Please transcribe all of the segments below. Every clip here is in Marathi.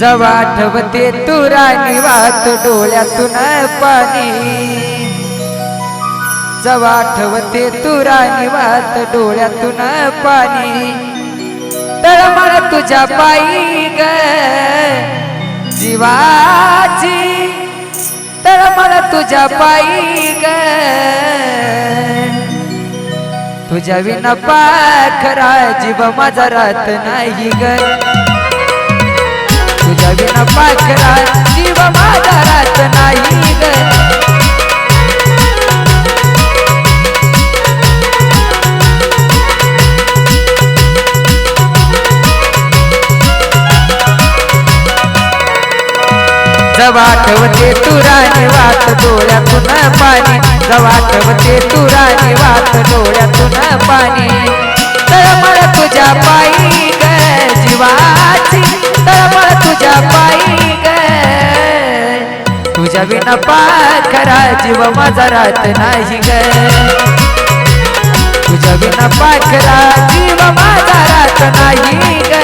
जवा आठवते तुरा निवात डोळ्यातून पाणी. जवा आठवते तुरा निवात डोळ्यातून पाणी. तळमळ तुझ्या पायी ग. जीवाची तळमळ तुझ्या पायी ग. तुझ्या विना पाखरा जीव माझा राहत नाही ग. तुझ्या पाखरा जीव माझा राहत नाही ग. जवा आठवते तू राणी डोळ्यातून पाणी. जवाठवते आठवते वात डोळ्यातून पाणी. तळमळ तुझ्या पायी ग जीवाची तळमळ तुझ्या पायी ग. तुझ्या विना पाखरा जीव माझा राहत नाही ग. तुझ्या विना पाखरा जीव माझा राहत नाही ग.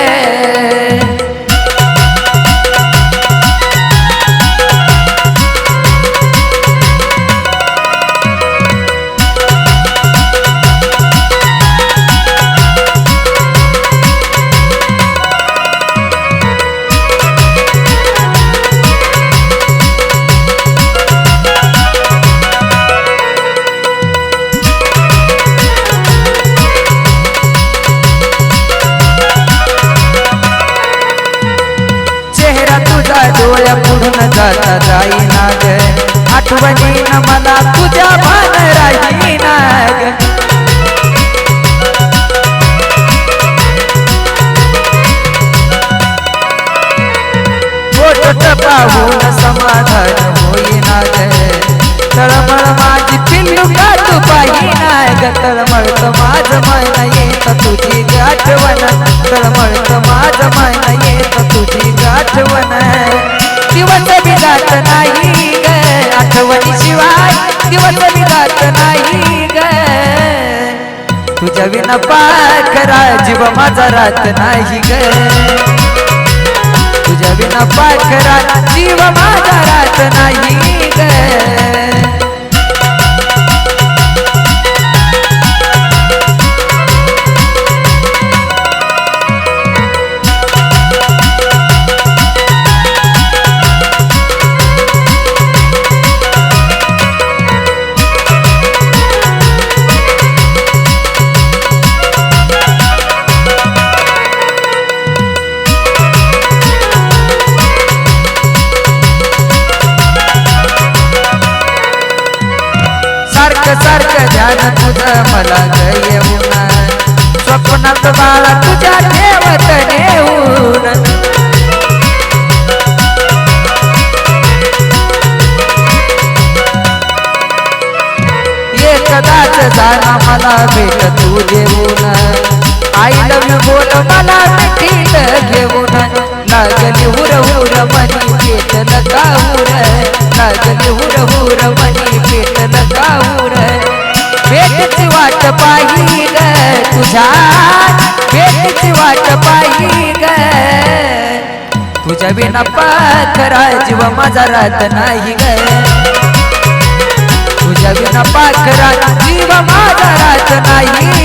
डोळ्या पुढून जाता जाईना ग. आठवणी न मला तुझ्या भान राहीना ग. पाहून समाधान होईना ग. तळमळ जात नाही ग. आठवणी शिवाय दिवस बिघात नाही ग. तुझ्या विना पाखरा जीव माझा राहत नाही ग. तुझ्या विना पाखरा जीव माझा राहत नाही ग. सारखं ध्यान तुझं मला ग येऊन स्वप्नात बाळा तुझ्या ठेवत नेऊन. एकदाच जाणं मला भेट तू देऊन आय लव बोल मला मिठीत घेऊन. नाचली हुर हुर मनी पेटल काऊर नाचली हुर हुर मनी पेटल काऊर भेटची वाट पाही ग तुझ्या भेटची वाट पाही ग. तुझ्या विना पाखरा जीव माझा राहत नाही ग. तुझ्या विना पाखरा जीव माझा राहत नाही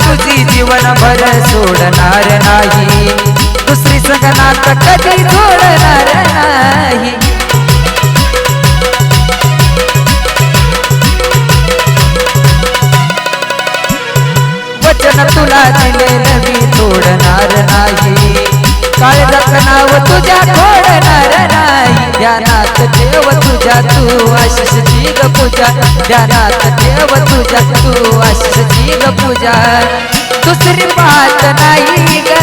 तुझी जीवन भर सोडणार नाही. दुसरी संगनात कधी जोडणार नाही. तुझ्या तू आशिष ग पूजा ध्यानात देव तुझ्या तू आशिष ग पूजा. दुसरी बात नाही ग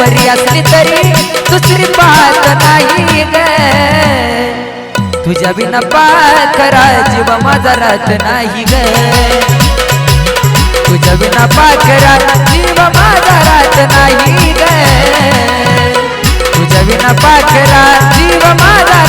बरी असली तरी दुसरी पाहत नाही ग. तुझ्या बिना पाखरा जीव माझा राहत नाही ग. तुझ्या बिना पाखरा जीव माझा राहत नाही ग. तुझ्या बिना पाखरा जीव माझा